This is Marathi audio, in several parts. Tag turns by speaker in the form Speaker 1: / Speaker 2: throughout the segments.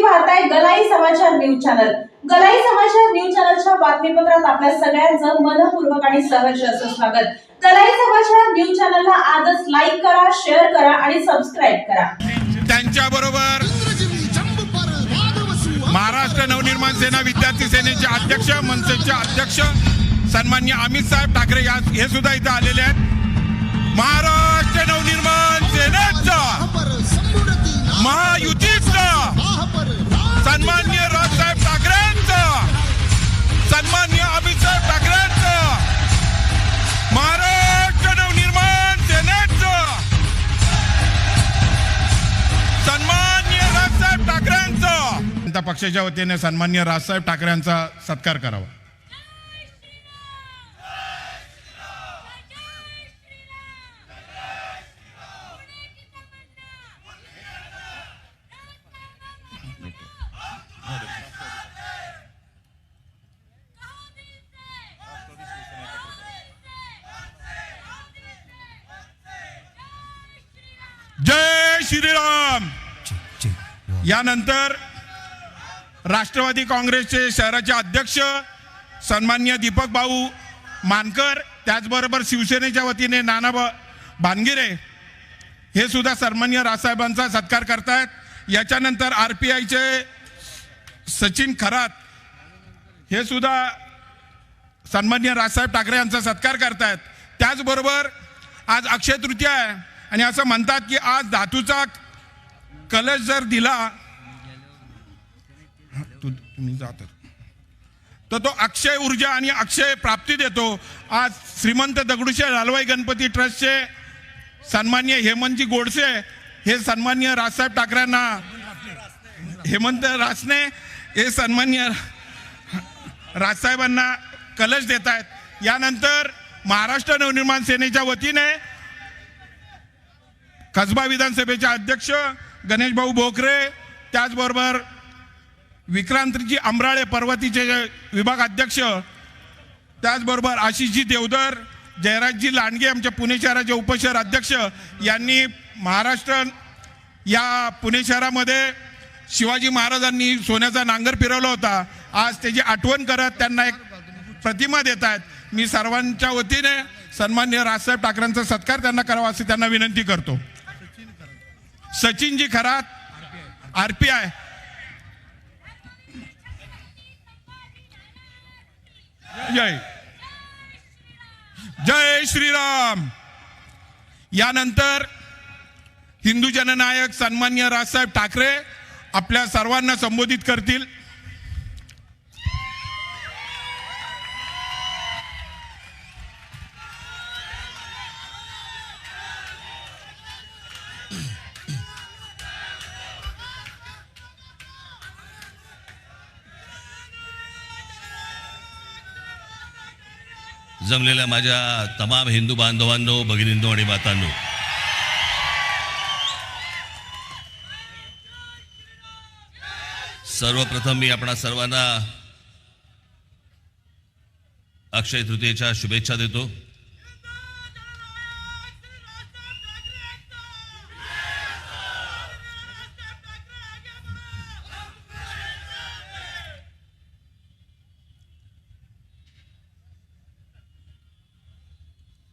Speaker 1: तुम्ही पाहताय गलाई समाचार न्यूज चॅनल. गलाई समाचार न्यूज चॅनलच्या बातमीपत्रात आपल्या सगळ्यांचं मनपूर्वक आणि सहर्ष असं स्वागत. गलाई समाचार न्यूज चॅनलला आजच लाईक करा शेअर करा आणि सबस्क्राईब करा.
Speaker 2: त्यांच्या बरोबर महाराष्ट्र नवनिर्माण सेना विद्यार्थी सेनेचे अध्यक्ष मनसेचे अध्यक्ष सन्मान्य अमित साहेब ठाकरे हे सुद्धा इथे आलेले आहेत. महाराष्ट्र नवनिर्माण सेनेचा महायुती सन्मान्य राजसाहेब ठाकरेंचा सन्मान्य अमित साहेब ठाकरेंचा महाराष्ट्र नवनिर्माण सेनेचा. सन्मान्य राजसाहेब ठाकरेंचा जनता पक्षाच्या वतीने सन्मान्य राजसाहेब ठाकरेंचा सत्कार करावा जय श्रीराम यानंतर राष्ट्रवादी काँग्रेसचे शहराचे अध्यक्ष सन्मान्य दीपक भाऊ मानकर त्याचबरोबर शिवसेनेच्या वतीने नाना भानगिरे हे सुद्धा सन्मान्य राजसाहेबांचा सत्कार करतायत. याच्यानंतर आर पी आयचे सचिन खरात हे सुद्धा सन्मान्य राजसाहेब ठाकरे यांचा सत्कार करतायत. त्याचबरोबर आज अक्षय तृतीया आहे आणि असं म्हणतात की आज धातूचा कलश जर दिला हा, तू तुम्ही जातात तर. तर तो अक्षय ऊर्जा आणि अक्षय प्राप्ती देतो आज श्रीमंत दगडूशेठ हलवाई गणपती ट्रस्टचे सन्मान्य हेमंतजी गोडसे हे सन्मान्य राजसाहेब ठाकरेंना हेमंत रासने हे सन्मान्य राजसाहेबांना कलश देत आहेत यानंतर महाराष्ट्र नवनिर्माण सेनेच्या वतीने कसबा विधानसभेचे अध्यक्ष गणेशभाऊ भोकरे बोकरे त्याचबरोबर विक्रांतजी अमराळे पर्वतीचे विभाग अध्यक्ष त्याचबरोबर आशिषजी देवधर जयराजजी लांडगे आमच्या पुणे शहराचे उपशहर अध्यक्ष यांनी महाराष्ट्र या पुणे शहरामध्ये शिवाजी महाराजांनी सोन्याचा नांगर फिरवला होता. आज त्याची आठवण करत त्यांना एक प्रतिमा देत आहेत मी सर्वांच्या वतीने सन्मान्य राजसाहेब ठाकरेंचा सत्कार त्यांना करावा अशी त्यांना विनंती करतो. सचिनजी खरात आरपीआय जय. जय श्रीराम. यानंतर हिंदू जननायक सन्मान्य राजसाहेब ठाकरे आपल्या सर्वांना संबोधित करतील.
Speaker 3: जमलेल्या माझ्या तमाम हिंदू बांधवांनो भगिनींनो आणि मातांनो. सर्वप्रथम मी आपणा सर्वांना अक्षय तृतीयेच्या शुभेच्छा देतो.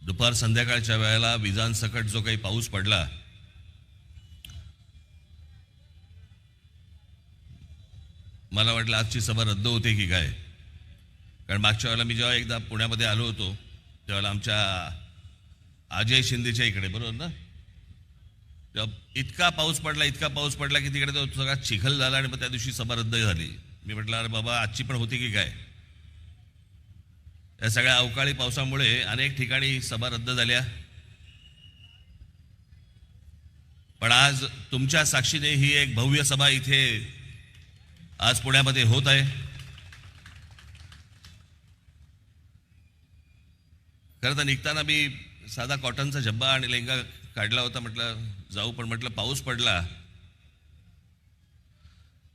Speaker 3: दुपार संध्याकाळच्या वेळेला विजांसकट जो काही पाऊस पडला मला वाटलं आजची सभा रद्द होते की काय? कारण मागच्या वेळेला मी जेव्हा एकदा पुण्यामध्ये आलो होतो त्यावेळेला आमच्या अजय शिंदेच्या इकडे बरोबर ना? तेव्हा इतका पाऊस पडला इतका पाऊस पडला की तिकडे तो सगळा चिखल झाला आणि मग त्या दिवशी सभा रद्द झाली. मी म्हटलं अरे बाबा आजची पण होती की काय? या सगळ्या अवकाळी पावसामुळे अनेक ठिकाणी सभा रद्द झाल्या. पण आज तुमच्या साक्षीने ही एक भव्य सभा इथे आज पुण्यामध्ये होत आहे. खरं तर निघताना मी साधा कॉटनचा झब्बा आणि लेंगा काढला होता म्हटलं जाऊ पण म्हटलं पाऊस पडला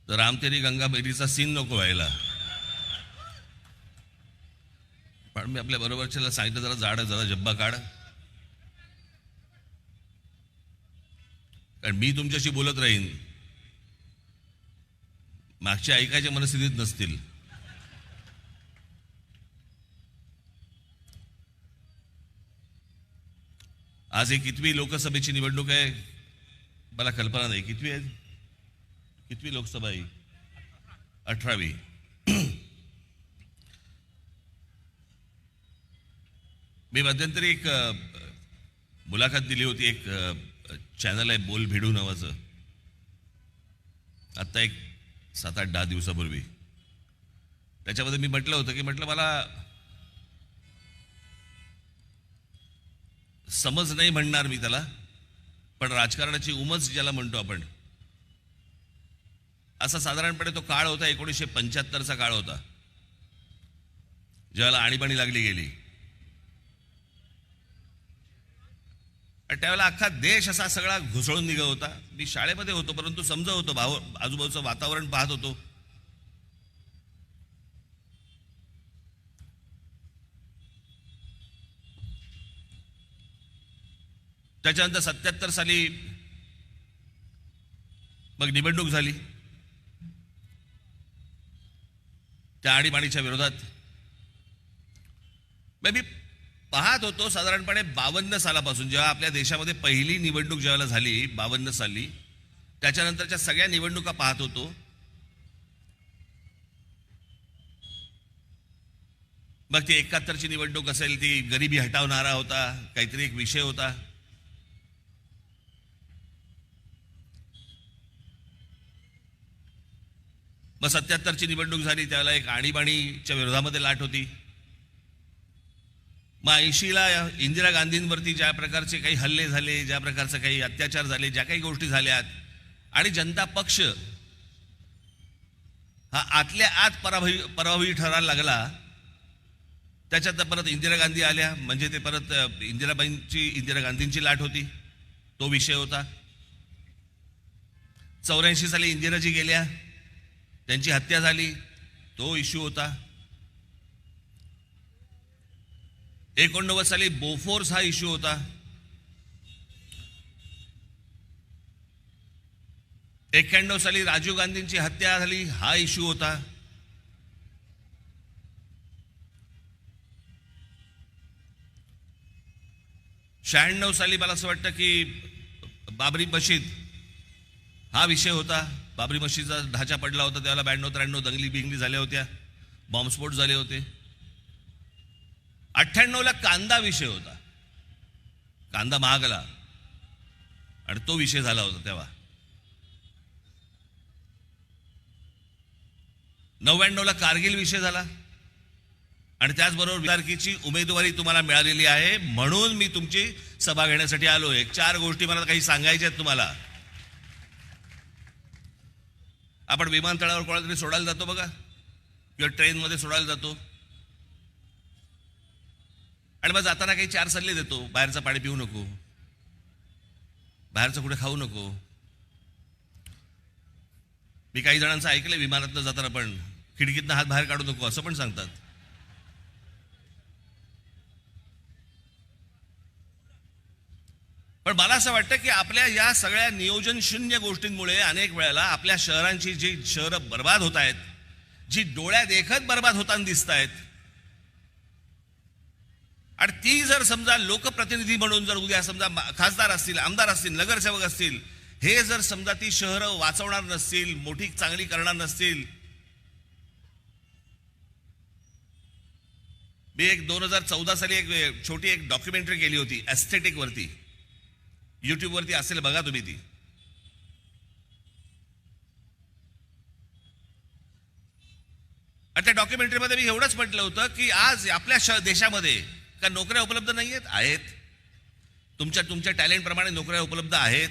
Speaker 3: तर रामतेरी गंगा बेरीचा सीन नको व्हायला. पण मी आपल्या बरोबरच्याला सांगितलं जरा जाड जरा जब्बा काढ. कारण मी तुमच्याशी बोलत राहीन. मागच्या ऐकायच्या मनस्थितीत नसतील. आज एक कितवी लोकसभेची निवडणूक आहे. मला कल्पना नाही कितवी आहे? कितवी लोकसभा आहे? अठरावी. मी मध्यंतरी एक मुलाखत दिली होती एक चॅनल आहे बोल भिडू नावाचं. आत्ता एक सात आठ दहा दिवसापूर्वी. त्याच्यामध्ये मी म्हटलं होतं की म्हटलं मला समज नाही म्हणणार मी त्याला पण राजकारणाची उमज ज्याला म्हणतो आपण असा साधारणपणे तो काळ होता एकोणीसशे पंच्याहत्तरचा काळ होता. ज्याला आणीबाणी लागली गेली. त्यावेळेला अख्खा देश असा सगळा घुसळून निघत होता. मी शाळेमध्ये होतो परंतु समजत होतो भाव आजूबाजूचं वातावरण पाहत होतो. त्याच्यानंतर सत्याहत्तर साली मग निवडणूक झाली. त्या आणीबाणीच्या विरोधात. मी पाहत होतो साधारणपणे बावन्न सालापासून जेव्हा आपल्या देशामध्ये पहिली निवडणूक ज्यावेळेला झाली बावन्न साली त्याच्यानंतरच्या सगळ्या निवडणुका पाहत होतो. मग ती एकाहत्तरची निवडणूक असेल ती गरिबी हटवणारा होता काहीतरी एक विषय होता. मग सत्याहत्तरची निवडणूक झाली त्यावेळेला एक आणीबाणीच्या विरोधामध्ये लाट होती. मग ऐंशीला इंदिरा गांधींवरती ज्या प्रकारचे काही हल्ले झाले ज्या प्रकारचे काही अत्याचार झाले ज्या काही गोष्टी झाल्यात आणि जनता पक्ष हा आतल्या आत पराभवी पराभवी ठरायला लागला त्याच्यात परत इंदिरा गांधी आल्या म्हणजे ते परत इंदिराबाईंची इंदिरा गांधींची लाट होती तो विषय होता. चौऱ्याऐंशी साली इंदिराजी गेल्या त्यांची हत्या झाली तो इश्यू होता. एकोणनव्वद साली बोफोर्स हा इश्यू होता. एक्क्याण्णव साली राजीव गांधींची हत्या झाली हा इश्यू होता. शहाण्णव साली मला असं वाटतं की बाबरी मशीद हा विषय होता. बाबरी मशीदचा ढाचा पडला होता त्याला ब्याण्णव त्र्याण्णव दंगली बिंगली झाल्या होत्या. बॉम्बस्फोट झाले होते. अठ्ठ्याण्णवला कांदा विषय होता. कांदा महागला आणि तो विषय झाला होता तेव्हा. नव्याण्णवला कारगिल विषय झाला. आणि त्याचबरोबर विदारकीची उमेदवारी तुम्हाला मिळालेली आहे. म्हणून मी तुमची सभा घेण्यासाठी आलो एक चार गोष्टी मला काही सांगायच्या आहेत तुम्हाला. आपण विमानतळावर कोणाला तरी सोडायला जातो बघा. किंवा ट्रेनमध्ये सोडायला जातो. आणि मग जाताना काही चार सल्ले देतो. बाहेरचं पाणी पिऊ नको. बाहेरचं कुठे खाऊ नको. मी काही जणांचं ऐकलंय विमानातनं जाताना पण खिडकीतनं हात बाहेर काढू नको असं पण सांगतात. पण मला असं वाटतं की आपल्या या सगळ्या नियोजन शून्य गोष्टींमुळे अनेक वेळेला आपल्या शहरांची जी शहरं बर्बाद होत आहेत जी डोळ्या देखत बर्बाद होताना दिसत आहेत आणि ती जर समजा लोकप्रतिनिधी म्हणून जर उद्या समजा खासदार असतील आमदार असतील नगरसेवक असतील हे जर समजा ती शहरं वाचवणार नसतील मोठी चांगली करणार नसतील मी एक दोन हजार चौदा साली एक छोटी एक डॉक्युमेंटरी केली होती एस्थेटिक वरती. युट्यूब वरती असेल बघा तुम्ही ती. आणि त्या डॉक्युमेंटरीमध्ये मी एवढंच म्हटलं होतं की आज आपल्या श देशामध्ये का नोकऱ्या उपलब्ध नाही आहेत. आहेत तुमच्या तुमच्या टॅलेंट प्रमाणे नोकऱ्या उपलब्ध आहेत.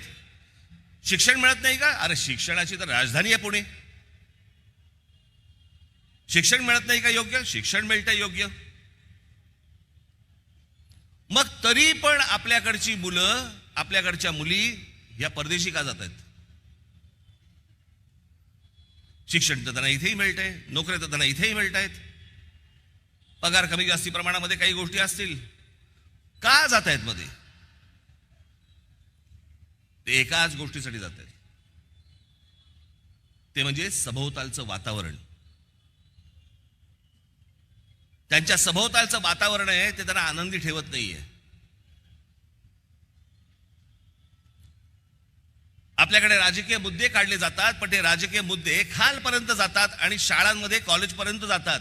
Speaker 3: शिक्षण मिळत नाही का? अरे शिक्षणाची तर राजधानी आहे पुणे. शिक्षण मिळत नाही का योग्य? शिक्षण मिळतं योग्य. मग तरी पण आपल्याकडची मुलं आपल्याकडच्या मुली या परदेशी का जात आहेत? शिक्षण तर त्यांना इथेही मिळतंय नोकऱ्या तर त्यांना इथेही मिळत आहेत. पगार कमी जास्ती प्रमाणामध्ये काही गोष्टी असतील. का जात आहेत मध्ये? ते एकाच गोष्टीसाठी जात आहेत. ते म्हणजे सभोवतालचं वातावरण. त्यांच्या सभोवतालचं वातावरण आहे ते त्यांना आनंदी ठेवत नाहीये. आपल्याकडे राजकीय मुद्दे काढले जातात पण ते राजकीय मुद्दे खालपर्यंत जातात आणि शाळांमध्ये कॉलेजपर्यंत जातात.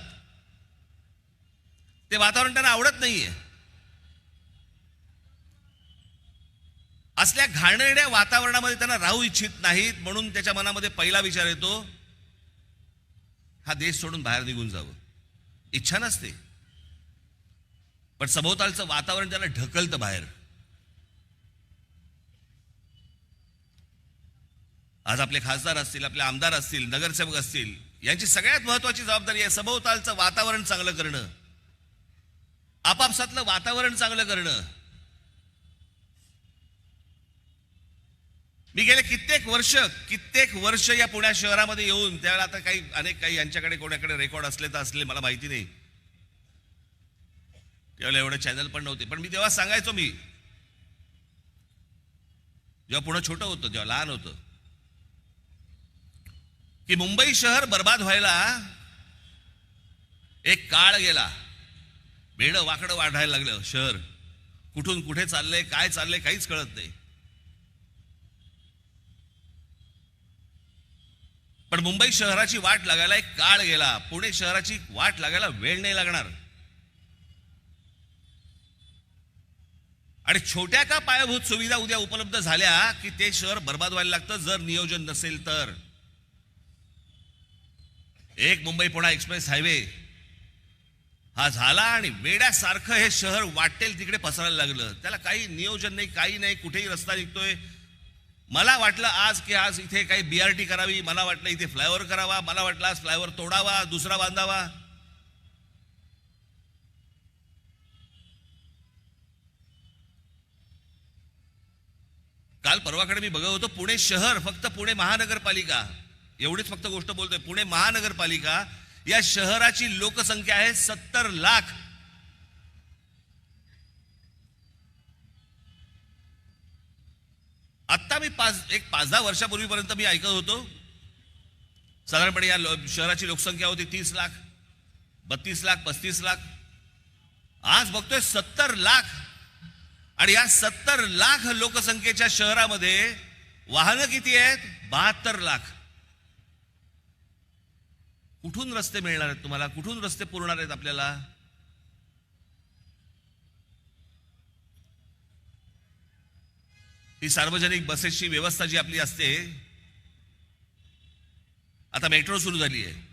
Speaker 3: ते वातावरण त्यांना आवडत नाहीये. असल्या घाणेरड्या वातावरणामध्ये त्यांना राहू इच्छित नाहीत म्हणून त्याच्या मनामध्ये पहिला विचार येतो हा देश सोडून बाहेर निघून जावं. इच्छा नसते. पण सभोवतालचं वातावरण त्याला ढकलतं बाहेर. आज आपले खासदार असतील आपले आमदार असतील नगरसेवक असतील यांची सगळ्यात महत्वाची जबाबदारी आहे सभोवतालचं वातावरण चांगलं करणं. आपापसातलं वातावरण चांगलं करणं. मी गेले कित्येक वर्ष कित्येक वर्ष या पुण्या शहरामध्ये येऊन त्यावेळेला आता काही अनेक काही यांच्याकडे कोणाकडे रेकॉर्ड असले तर असले मला माहिती नाही. त्यावेळेला एवढे चॅनल पण नव्हते पण मी तेव्हा सांगायचो मी. जेव्हा पुणे छोटं होतं जेव्हा लहान होतं. की मुंबई शहर बर्बाद व्हायला एक काळ गेला. वेड वाकडं वाढायला लागलं शहर. कुठून कुठे चाललंय काय चाललंय काहीच कळत नाही. पण मुंबई शहराची वाट लागायला एक काळ गेला. पुणे शहराची वाट लागायला वेळ नाही लागणार. आणि छोट्या का पायाभूत सुविधा उद्या उपलब्ध झाल्या की ते शहर बर्बाद व्हायला लागतं जर नियोजन नसेल तर. एक मुंबई पुणा एक्सप्रेस हायवे. हा झाला आणि वेड्यासारखं हे शहर वाटेल तिकडे पसरायला लागलं. त्याला काही नियोजन नाही काही नाही कुठेही रस्ता निघतोय. मला वाटलं आज की आज इथे काही बी आर टी करावी मला वाटलं इथे फ्लायओव्हर करावा मला वाटलं आज फ्लायओव्हर तोडावा दुसरा बांधावा. काल परवाकडे मी बघत होतो पुणे शहर फक्त पुणे महानगरपालिका. एवढीच फक्त गोष्ट बोलतोय पुणे महानगरपालिका या शहराची लोकसंख्या आहे सत्तर लाख. आत्ता मी पाच एक पाच दहा वर्षापूर्वीपर्यंत मी ऐकत होतो. साधारणपणे या लो- शहराची लोकसंख्या होती तीस लाख बत्तीस लाख पस्तीस लाख. आज बघतोय सत्तर लाख. आणि या सत्तर लाख लोकसंख्येच्या शहरामध्ये वाहनं किती आहेत? बहात्तर लाख. कुठून रस्ते मिळणार आहेत तुम्हाला? कुठून रस्ते पुरणार आहेत आपल्याला? ही सार्वजनिक बसेसची व्यवस्था जी आपली असते आता मेट्रो सुरू झाली आहे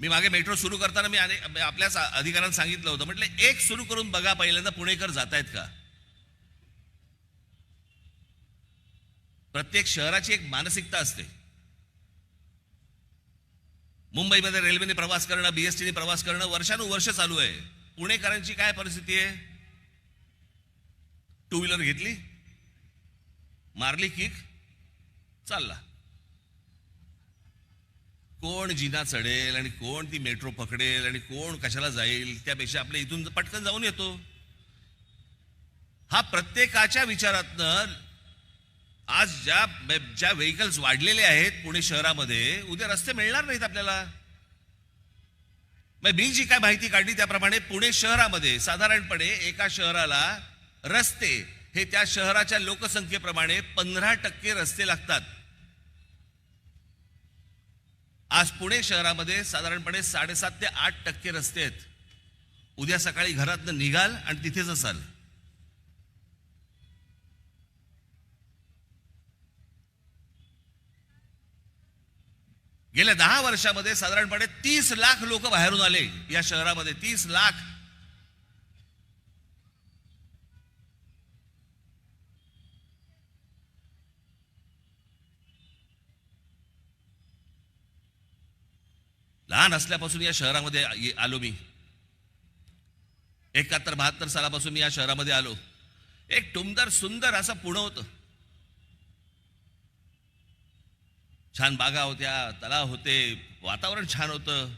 Speaker 3: मी मागे मेट्रो सुरू करताना मी अनेक आपल्याच अधिकाऱ्यांना सांगितलं होतं. म्हटलं एक सुरू करून बघा पहिल्यांदा पुणेकर जात आहेत का? प्रत्येक शहराची एक मानसिकता असते. मुंबईमध्ये रेल्वेने प्रवास करणं बीएसटीने प्रवास करणं वर्षानुवर्ष चालू आहे. पुणेकरांची काय परिस्थिती आहे? टू व्हीलर घेतली? मारली किक चालला. कोण जिना चढेल आणि कोण ती मेट्रो पकडेल आणि कोण कशाला जाईल त्यापेक्षा आपल्या इथून पटकन जाऊन येतो. हा प्रत्येकाच्या विचारातनं आज ज्या ज्या व्हेकल्स वाढलेले आहेत पुणे शहरामध्ये उद्या रस्ते मिळणार नाहीत आपल्याला. मग मी जी काय माहिती काढली त्याप्रमाणे पुणे शहरामध्ये साधारणपणे एका शहराला रस्ते हे त्या शहराच्या लोकसंख्येप्रमाणे पंधरा टक्के रस्ते लागतात. आज पुणे शहरामध्ये साधारणपणे साडेसात ते आठ टक्के रस्ते आहेत. उद्या सकाळी घरातनं निघाल आणि तिथेच असाल. गेल्या दहा वर्षामध्ये साधारणपणे तीस लाख लोक बाहेरून आले या शहरामध्ये. तीस लाख. लहान असल्यापासून या शहरामध्ये आलो मी. एकाहत्तर बहात्तर सालापासून मी या शहरामध्ये आलो. एक टुमदार सुंदर असं पुणं होतं. छान बागा होत्या तलाव होते वातावरण छान होतं.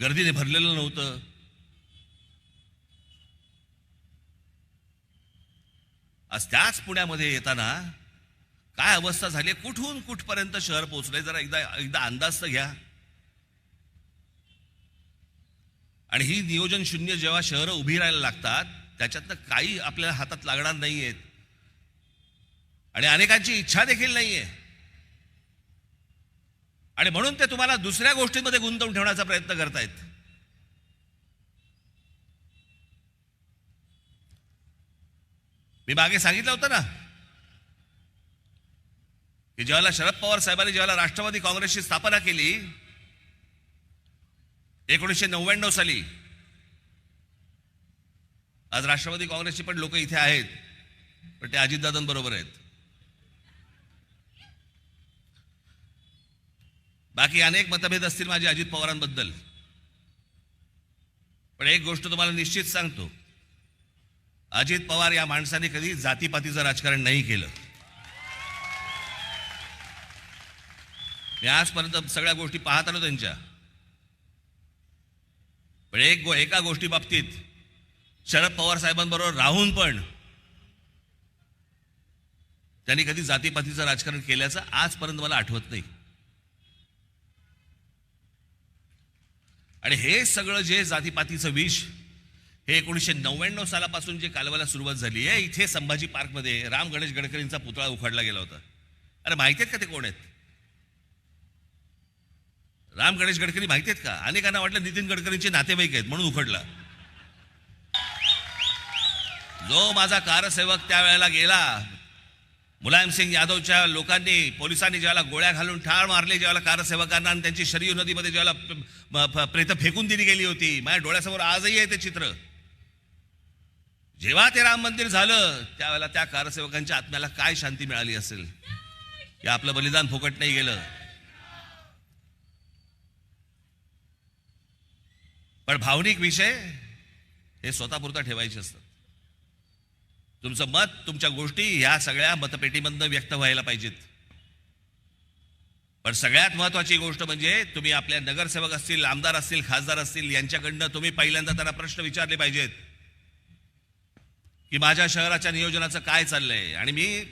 Speaker 3: गर्दीने भरलेलं नव्हतं. आज त्याच पुण्यामध्ये येताना काय अवस्था झाली कुठून कुठपर्यंत शहर पोहोचलंय? जरा एकदा एकदा अंदाज तर घ्या. आणि ही नियोजन शून्य जेव्हा शहरं उभी राहायला लागतात त्याच्यातनं काही आपल्या हातात लागणार नाही आहेत आणि अनेकांची इच्छा देखील नाहीये. आणि म्हणून ते तुम्हाला दुसऱ्या गोष्टींमध्ये गुंतवून ठेवण्याचा प्रयत्न करतायत. मी मागे सांगितलं होतं ना की जेव्हा शरद पवार साहेबांनी जेव्हा राष्ट्रवादी काँग्रेसची स्थापना केली एकोणीसशे नव्याण्णव साली आज राष्ट्रवादी काँग्रेसची पण लोक इथे आहेत पण ते अजितदादांबरोबर आहेत. बाकी अनेक मतभेद असतील माझे अजित पवारांबद्दल. पण एक गोष्ट तुम्हाला निश्चित सांगतो. अजित पवार या माणसाने कधी जातीपातीचं राजकारण नाही केलं. मी आजपर्यंत सगळ्या गोष्टी पाहत आलो त्यांच्या. पण एक गो एका गोष्टी बाबतीत शरद पवार साहेबांबरोबर राहून पण त्यांनी कधी जातीपातीचं राजकारण केल्याचं आजपर्यंत मला आठवत नाही. आणि हे सगळं जे जातीपातीचं विष हे एकोणीसशे नव्याण्णव सालापासून जे कालवायला सुरुवात झाली आहे इथे संभाजी पार्कमध्ये राम गणेश गडकरींचा पुतळा उखडला गेला होता. अरे माहिती आहेत का ते कोण आहेत? राम गणेश गडकरी माहिती आहेत का? अनेकांना वाटलं नितीन गडकरींचे नातेवाईक आहेत म्हणून उखडला. जो माझा कारसेवक त्यावेळेला गेला मुलायमसिंग यादवच्या लोकांनी पोलिसांनी ज्याला गोळ्या घालून ठार मारले ज्याला कारसेवकांना आणि त्यांची शरीर नदीमध्ये ज्याला प्रेत फेकून दिली गेली होती. माझ्या डोळ्यासमोर आजही आहे ते चित्र. जेव्हा ते राम मंदिर झालं त्यावेळेला त्या कारसेवकांच्या आत्म्याला काय शांती मिळाली असेल? की आपलं बलिदान फुकट नाही गेलं. पण भावनिक विषय हे स्वतःपुरता ठेवायचे असतात. तुमचं मत तुमच्या गोष्टी ह्या सगळ्या मतपेटीमधनं व्यक्त व्हायला पाहिजेत. पण सगळ्यात महत्वाची गोष्ट म्हणजे तुम्ही आपल्या नगरसेवक असतील आमदार असतील खासदार असतील यांच्याकडनं तुम्ही पहिल्यांदा त्यांना प्रश्न विचारले पाहिजेत. की माझ्या शहराच्या नियोजनाचं काय चाललंय? आणि मी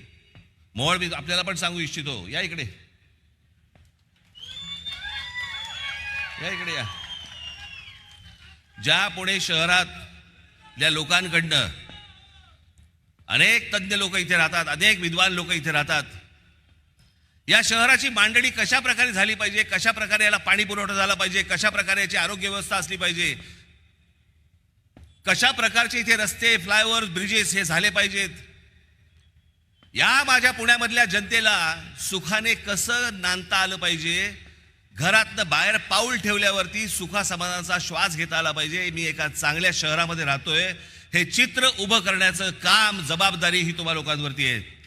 Speaker 3: मोहळ मी आपल्याला पण सांगू इच्छितो. या इकडे. या इकडे या. ज्या पुणे शहरातल्या लोकांकडनं अनेक तज्ज्ञ लोक इथे राहतात अनेक विद्वान लोक इथे राहतात. या शहराची मांडणी कशा प्रकारे झाली पाहिजे कशा प्रकारे याला पाणी पुरवठा झाला पाहिजे कशा प्रकारे याची आरोग्य व्यवस्था असली पाहिजे कशा प्रकारचे इथे रस्ते फ्लायओव्हर ब्रिजेस हे झाले पाहिजेत. या माझ्या पुण्यामधल्या जनतेला सुखाने कसं नांदता आलं पाहिजे घरातनं बाहेर पाऊल ठेवल्यावरती सुखा समाधानाचा श्वास घेता आला पाहिजे मी एका चांगल्या शहरामध्ये राहतोय. हे चित्र उभं करण्याचं काम जबाबदारी ही तुम्हा लोकांवरती आहे.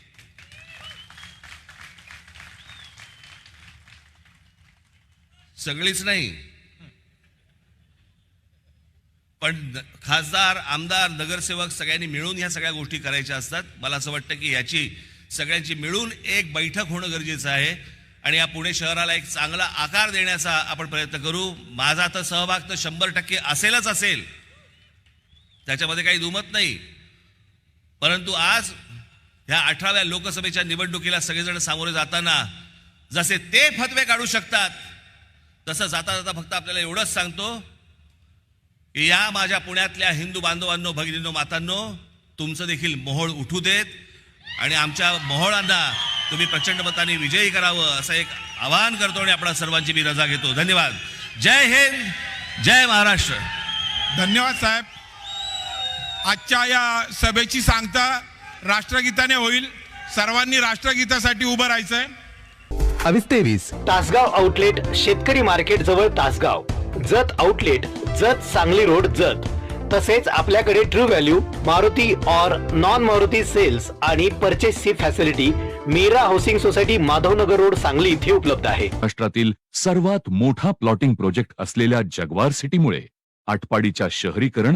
Speaker 3: सगळीच नाही. पण खासदार आमदार नगरसेवक सगळ्यांनी मिळून ह्या सगळ्या गोष्टी करायच्या असतात. मला असं वाटतं की याची सगळ्यांची मिळून एक बैठक होणं गरजेचं आहे. आणि या पुणे शहराला एक चांगला आकार देण्याचा आपण प्रयत्न करू. माझा तर सहभाग तर शंभर टक्के असेलच असेल. त्याच्यामध्ये काही दुमत नाही. परंतु आज ह्या अठराव्या लोकसभेच्या निवडणुकीला सगळेजण सामोरे जाताना जसे ते फतवे काढू शकतात तसं जाता जाता फक्त आपल्याला एवढंच सांगतो की या माझ्या पुण्यातल्या हिंदू बांधवांनो भगिनींनो मातांनो तुमचं देखील मोहोळ उठू देत आणि आमच्या मोहोळांना तुम्ही प्रचंड मताने विजयी करावं असं एक आवाहन करतो आणि आपल्या सर्वांची मी रजा घेतो. धन्यवाद. जय हिंद जय महाराष्ट्र.
Speaker 2: धन्यवाद साहेब. आजच्या या सभेची सांगता राष्ट्रगीताने होईल. सर्वांनी राष्ट्रगीतासाठी उभं राहायचंय.
Speaker 4: अवीस तेवीस.
Speaker 5: तासगाव आउटलेट शेतकरी मार्केट जवळ Tasgaon. Jat outlet Jat Sangli road Jat. तसेच आपल्याकडे true value Maruti or non Maruti sales आणि परचेसची facility Meera housing society Madhavnagar road Sangli इथे उपलब्ध आहे.
Speaker 6: महाराष्ट्रातील सर्वात मोठा प्लॉटिंग प्रोजेक्ट असलेल्या जगवार सिटीमुळे आटपाडीच्या शहरीकरण